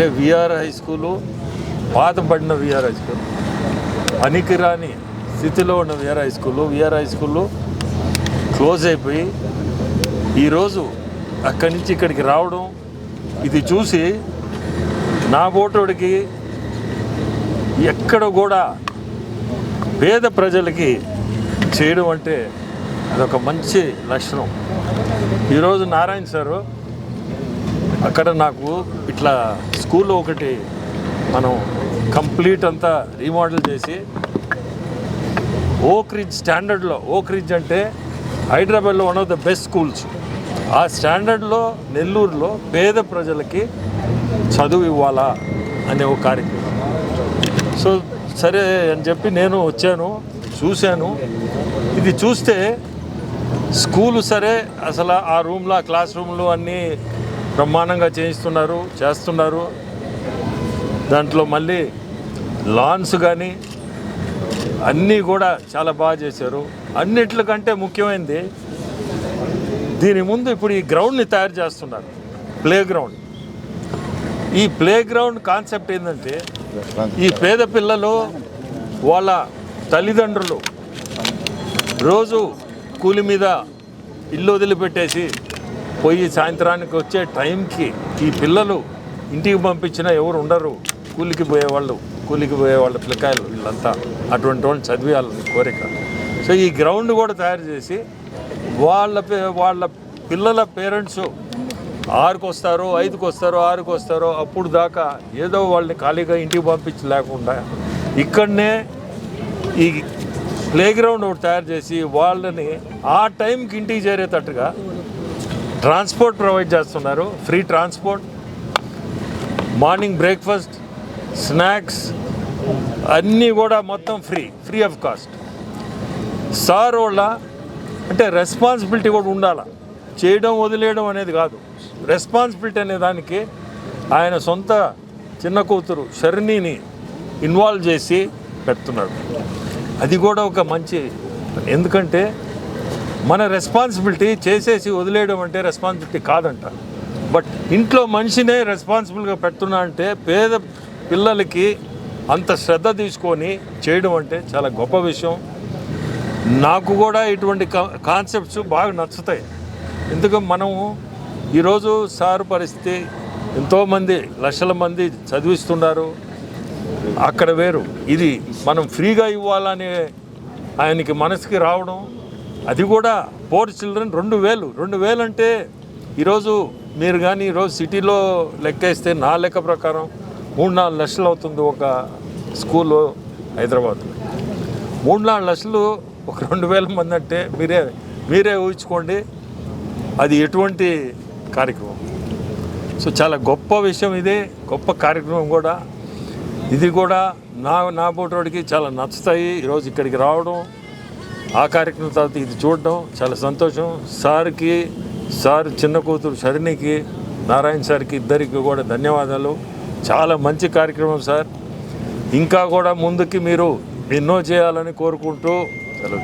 అంటే VR high school పాతబడిన V R high school పనికిరాని స్థితిలో ఉన్న V R high school V R high స్కూల్లో క్లోజ్ అయిపోయి ఈరోజు అక్కడి నుంచి ఇక్కడికి రావడం ఇది చూసి నా ఓటోడికి ఎక్కడ కూడా పేద ప్రజలకి చేయడం అంటే అదొక మంచి లక్షణం. ఈరోజు నారాయణ సారు అక్కడ నాకు ఇట్లా స్కూల్లో ఒకటి మనం కంప్లీట్ అంతా రీమోడల్ చేసి ఓక్ రిజ్ స్టాండర్డ్లో ఓక్ రిజ్ అంటే హైదరాబాద్లో one of the best schools ఆ స్టాండర్డ్లో నెల్లూరులో పేద ప్రజలకి చదువు ఇవ్వాలా అనే ఒక కార్యక్రమం. సో సరే అని చెప్పి నేను వచ్చాను చూశాను. ఇది చూస్తే స్కూలు సరే అసలు ఆ రూమ్లో ఆ క్లాస్ రూమ్లు అన్నీ బ్రహ్మాండంగా చేయిస్తున్నారు చేస్తున్నారు. దాంట్లో మళ్ళీ లాన్స్ కానీ అన్నీ కూడా చాలా బాగా చేశారు. అన్నిట్లకంటే ముఖ్యమైనది దీని ముందు ఇప్పుడు ఈ గ్రౌండ్ని తయారు చేస్తున్నారు. ప్లే గ్రౌండ్ ఈ ప్లే గ్రౌండ్ కాన్సెప్ట్ ఏంటంటే ఈ పేద పిల్లలు వాళ్ళ తల్లిదండ్రులు రోజు కూలి మీద ఇల్లు వదిలిపెట్టేసి పోయి సాయంత్రానికి వచ్చే టైంకి ఈ పిల్లలు ఇంటికి పంపించినా ఎవరు ఉండరు. కూలికి పోయేవాళ్ళు కూలికి పోయేవాళ్ళ పిల్లకాయలు వీళ్ళంతా. అటువంటి వాళ్ళు చదివేయాలని కోరిక. సో ఈ గ్రౌండ్ కూడా తయారు చేసి వాళ్ళ పే- వాళ్ళ పిల్లల పేరెంట్స్ ఆరుకు వస్తారో ఐదుకు వస్తారో ఆరుకు వస్తారో. అప్పుడు దాకా ఏదో వాళ్ళని ఖాళీగా ఇంటికి పంపించి లేకుండా ఇక్కడనే ఈ ప్లే గ్రౌండ్ ఒకటి తయారు చేసి వాళ్ళని ఆ టైంకి ఇంటికి చేరేటట్టుగా ట్రాన్స్పోర్ట్ ప్రొవైడ్ చేస్తున్నారు. Free transport morning breakfast snacks అన్నీ కూడా మొత్తం free free of cost. Sir వాళ్ళ అంటే రెస్పాన్సిబిలిటీ కూడా ఉండాలి? చేయడం వదిలేయడం అనేది కాదు. రెస్పాన్సిబిలిటీ అనే దానికి ఆయన సొంత చిన్న కూతురు షర్ణిని ఇన్వాల్వ్ చేసి పెడుతున్నాడు. అది కూడా ఒక మంచి ఎందుకంటే మన రెస్పాన్సిబిలిటీ చేసేసి వదిలేయడం అంటే రెస్పాన్సిబిలిటీ కాదంట. బట్ ఇంట్లో మనిషినే రెస్పాన్సిబుల్గా పెడుతున్నా అంటే పేద పిల్లలకి అంత శ్రద్ధ తీసుకొని చేయడం అంటే చాలా గొప్ప విషయం. నాకు కూడా ఇటువంటి కా- కాన్సెప్ట్స్ బాగా నచ్చుతాయి. ఎందుకంటే మనము ఈరోజు సార్ పరిస్థితి ఎంతోమంది లక్షల మంది చదివిస్తున్నారు. అక్కడ వేరు. ఇది మనం ఫ్రీగా ఇవ్వాలనే ఆయనకి మనసుకి రావడం అది కూడా పోర్ చిల్డ్రన్ రెండు వేలు. రెండు వేలు అంటే ఈరోజు మీరు కానీ ఈరోజు సిటీలో లెక్కేస్తే నా లెక్క ప్రకారం మూడు నాలుగు లక్షలు అవుతుంది ఒక స్కూల్ హైదరాబాద్లో మూడు నాలుగు లక్షలు ఒక రెండు వేల మంది అంటే మీరే మీరే ఊహించుకోండి. అది ఎటువంటి కార్యక్రమం? సో చాలా గొప్ప విషయం ఇది గొప్ప కార్యక్రమం కూడా. ఇది కూడా నా నా బోటోడికి చాలా నచ్చుతాయి. ఈరోజు ఇక్కడికి రావడం ఆ కార్యక్రమం తర్వాత ఇది చూడడం చాలా సంతోషం. సార్కి సార్ చిన్న కూతురు షరిణికి నారాయణ సార్కి ఇద్దరికి కూడా ధన్యవాదాలు. చాలా మంచి కార్యక్రమం సార్. ఇంకా కూడా ముందుకి మీరు ఎన్నో చేయాలని కోరుకుంటూ సెలవు